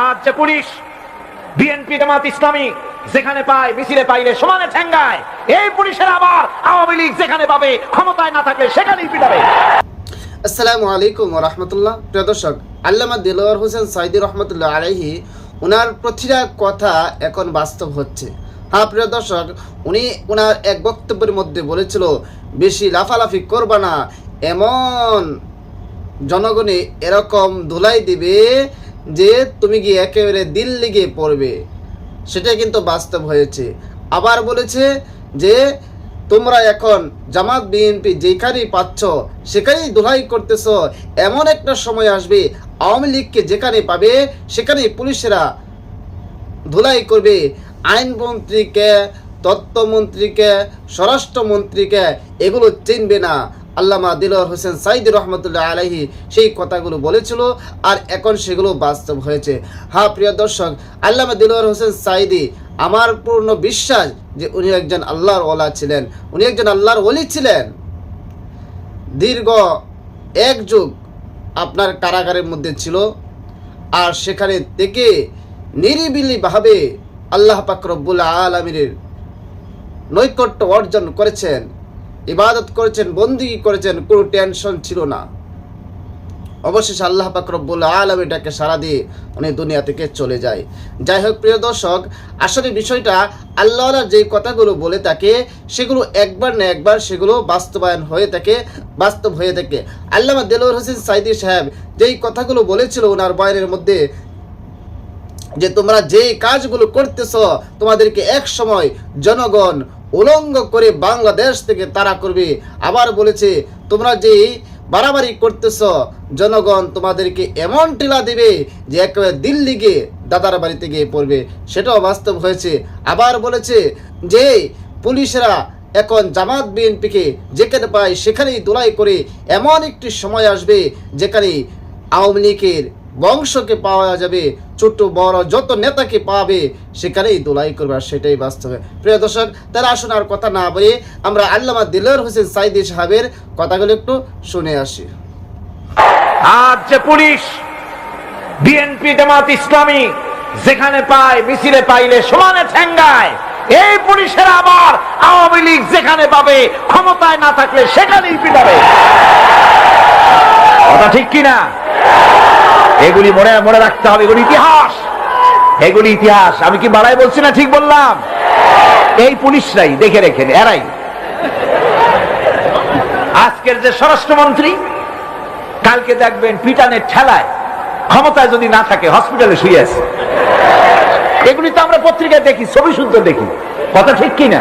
আর যে police BNP Jamaat Islami যেখানে পায়, মিছিলে পাইলে সমানে ঠেঙ্গায়, এই পুলিশের আবার আওয়ামী লীগ যেখানে পাবে, ক্ষমতায় না থাকলে সেখানেই পিটাবে। আসসালামু আলাইকুম রহমতুল্লাহ। প্রিয় দর্শক, আল্লামা দিলওয়ার হোসেন সাইদি রহমতুল্লাহ আলাইহি ওনার প্রতিটা কথা এখন বাস্তব হচ্ছে। হ্যাঁ প্রিয় দর্শক, উনি ওনার এক বক্তব্যের মধ্যে বলেছিল, বেশি লাফালাফি করবা না, এমন জনগণে এরকম ধুলাই দিবে যে তুমি গিয়ে একেবারে দিল্লি গিয়ে পড়বে? সেটা কিন্তু বাস্তব হয়েছে। আবার বলেছে যে, তোমরা এখন জামাত বিএনপি যেখানেই পাচ্ছ, সেখানেই দোলাই করতেছ। এমন একটা সময় আসবে, আওয়ামী লীগকে যেখানে পাবে, সেখানেই পুলিশেরা ধুলাই করবে। আইনমন্ত্রীকে, তত্ত্বমন্ত্রীকে, স্বরাষ্ট্রমন্ত্রীকে এগুলো চিনবে না। আল্লামা দিলর হোসেন সাইদ রহমতুল্লাহ আলাহি সেই কথাগুলো বলেছিল আর এখন সেগুলো বাস্তব হয়েছে। হ্যাঁ প্রিয় দর্শক, আল্লামা দিলর হোসেন সাইদি আমার পূর্ণ বিশ্বাস যে উনি একজন আল্লাহর ওলা ছিলেন। উনি একজন আল্লাহর ওলি ছিলেন। দীর্ঘ এক যুগ আপনার কারাগারের মধ্যে ছিল আর সেখানে থেকে নিরিবিলিভাবে আল্লাহ পাক রব্বুল আলমিনের নৈকট্য অর্জন করেছেন। ইবাদত করেছেন, বন্দি করেছেন, কোনো টেনশন ছিল না। অবশেষে আল্লাহ পাক রব্বুল আলম এটাকে সারা দিয়ে উনি দুনিয়া থেকে চলে যায়। যাই হোক, প্রিয় দর্শক, আসলে বিষয়টা আল্লাহরা যে কথাগুলো বলে থাকে, সেগুলো একবার না একবার সেগুলো বাস্তবায়ন হয়ে থাকে, বাস্তব হয়ে থাকে। আল্লামা দেলোর হোসেন সাইদি সাহেব যেই কথাগুলো বলেছিল ওনার বয়ানের মধ্যে, যে তোমরা যে কাজগুলো করতেছ, তোমাদেরকে এক সময় জনগণ উলঙ্গ করে বাংলাদেশ থেকে তারা করবে। আবার বলেছে, তোমরা যে বাড়াবাড়ি করতেছ, জনগণ তোমাদেরকে এমন টিলা দিবে যে একেবারে দিল্লি গিয়ে দাদার বাড়িতে গিয়ে পড়বে। সেটাও বাস্তব হয়েছে। আবার বলেছে যে, পুলিশরা এখন জামাত বিএনপিকে যেখানে পায় সেখানেই দোলাই করে এমন একটি সময় আসবে যেখানে আওয়ামী লীগের বংশকে পাওয়া যাবে ছোট বড় যত নেতাকে পাবে, সেখানেই দোলাই করবে আর সেটাই বাস্তবে। প্রিয় দর্শক, তারা আসুন আর কথা না বলে আমরা আল্লামা দিলর হোসেন সাইদি সাহেবের কথাগুলো একটু শুনে আসি। আর যে পুলিশ বিএনপি জামাত ইসলামী যেখানে পায়, মিছিলে পাইলে সমানে ঠেঙ্গায়, এই পুলিশের আবার আওয়ামী লীগ যেখানে পাবে, ক্ষমতায় না থাকলে সেখানেই পিটাবে। কথা ঠিক কিনা? এগুলি মনে মনে রাখতে হবে, এগুলি ইতিহাস। এগুলি ইতিহাস। আমি কি বাড়াই বলছি না ঠিক বললাম? এই পুলিশরাই দেখে রেখেন এরাই। আজকের যে স্বরাষ্ট্রমন্ত্রী, কালকে দেখবেন পিটানের ঠেলায়, ক্ষমতায় যদি না থাকে, হসপিটালে শুয়ে আছে। এগুলি তো আমরা পত্রিকায় দেখি, ছবি শুনতে দেখি। কথা ঠিক কি না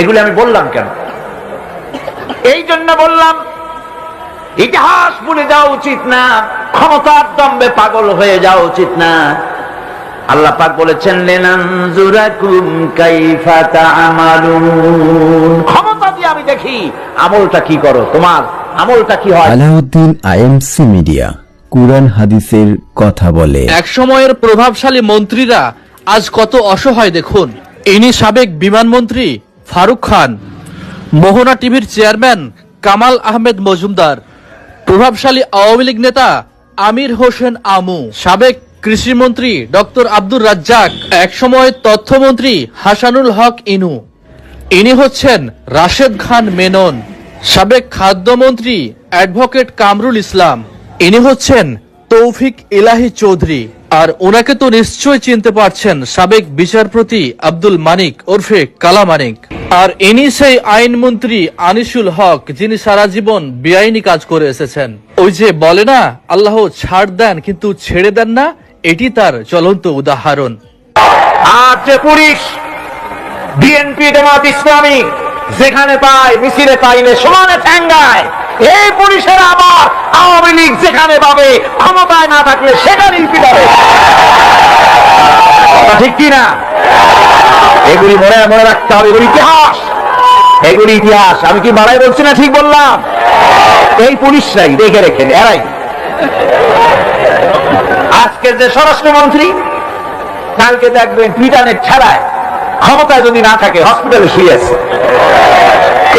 এগুলি আমি বললাম কেন? এই জন্য বললাম, ইতিহাস ভুলে যাওয়া উচিত না। ক্ষমতার দম্বে পাগল হয়ে যাওয়া উচিত না। আল্লাহ পাক বলেছেন ক্ষমতা দিয়ে আমি দেখি আমলটা কি করো? তোমার আমলটা কি হয়? আলাউদ্দিন আইএমসি মিডিয়া কুরআন হাদিসের কথা বলে। এক সময়ের প্রভাবশালী মন্ত্রীরা আজ কত অসহায় দেখুন। ইনি সাবেক বিমানমন্ত্রী ফারুক খান মোহনা টিভির চেয়ারম্যান কামাল আহমেদ মজুমদার প্রভাবশালী আওয়ামী লীগ নেতা আমির হোসেন আমু। সাবেক কৃষিমন্ত্রী ডক্টর আব্দুর রাজ্জাক, একসময় তথ্যমন্ত্রী হাসানুল হক ইনু। ইনি হচ্ছেন রাশেদ খান মেনন। সাবেক খাদ্যমন্ত্রী অ্যাডভোকেট কামরুল ইসলাম। ইনি হচ্ছেন তৌফিক ইলাহি চৌধুরী। আর ওনাকে তো নিশ্চয় চিনতে পারছেন সাবেক বিচারপতি আব্দুল মানিক ওরফে কালা মানিক আর ইনি সেই আইনমন্ত্রী আনিসুল হক, যিনি সারা জীবন বেআইনি কাজ করে এসেছেন। ওই যে বলে না, আল্লাহ ছাড় দেন কিন্তু ছেড়ে দেন না, এটি তার চলন্ত উদাহরণ। আর যে পুলিশ বিএনপি জামাত ইসলামী, যেখানে পায়, মিছিলে পাইলে সমানে ঠেঙ্গায় এই পুলিশের আবার আওয়ামী লীগ যেখানে পাবে, ক্ষমতায় না থাকলে সেখানেই ঠিক কিনা এগুলি মনে মনে রাখতে হবে, এগুলি ইতিহাস। এগুলি ইতিহাস, আমি কি বাড়াই বলছি না ঠিক বললাম? এই পুলিশরাই দেখে রেখেন, এরাই। আজকের যে স্বরাষ্ট্রমন্ত্রী, কালকে দেখবেন পিটানের ঠেলায় ক্ষমতায় যদি না থাকে, হসপিটালে শুয়ে আছে।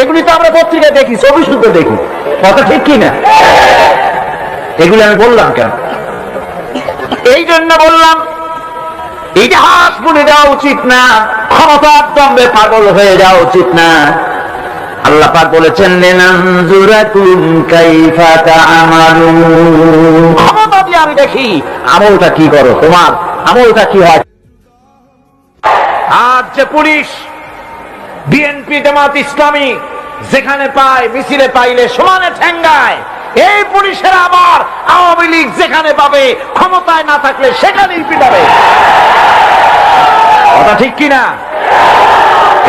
এগুলি তো আমরা পত্রিকায় দেখি, ছবি শুনতে দেখি, কথা ঠিক কি না? এগুলি আমি বললাম কেন? এই জন্য বললাম ইতিহাস ভুলে যাওয়া উচিত না, ক্ষমতার দম্বে পাগল হয়ে যাওয়া উচিত না। আল্লাহ পাক বলেছেন আমি দেখি, আমলটা কি করো তোমার? আমলটা কি হয়? আর যে পুলিশ, বিএনপি জামাত ইসলামী, যেখানে পায়, মিছিলে পাইলে সমানে ঠেঙ্গায়, এই পুলিশের আবার আওয়ামী লীগ যেখানে পাবে, ক্ষমতায় না থাকলে সেখানেই পিটাবে। কথা ঠিক কিনা?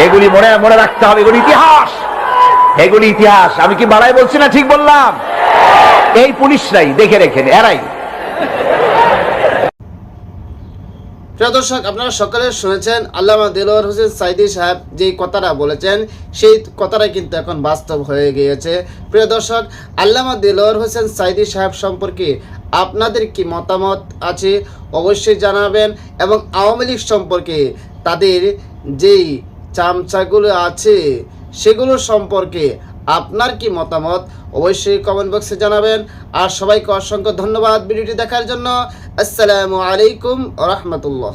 এগুলি মনে মনে রাখতে হবে, এগুলি ইতিহাস। এগুলি ইতিহাস। আমি কি বাড়াই বলছি না ঠিক বললাম? এই পুলিশরাই দেখে রেখে এরাই। প্রিয় দর্শক, আপনারা সকলে শুনেছেন আল্লামা দেলোয়ার হোসেন সাইদি সাহেব যে কথাটা বলেছেন, সেই কথাটা কিন্তু এখন বাস্তব হয়ে গিয়েছে। প্রিয় দর্শক, আল্লামা দেলোয়ার হোসেন সাইদি সাহেব সম্পর্কে আপনাদের কি মতামত আছে? অবশ্যই জানাবেন এবং আওয়ামী লীগ সম্পর্কে তাদের যেই চামচাগুলো আছে সেগুলো সম্পর্কে আপনার কি মতামত? অবশ্যই কমেন্ট বক্সে জানাবেন। আর সবাইকে অসংখ্য ধন্যবাদ ভিডিওটি দেখার জন্য। আসসালামু আলাইকুম রহমতুল্লাহ।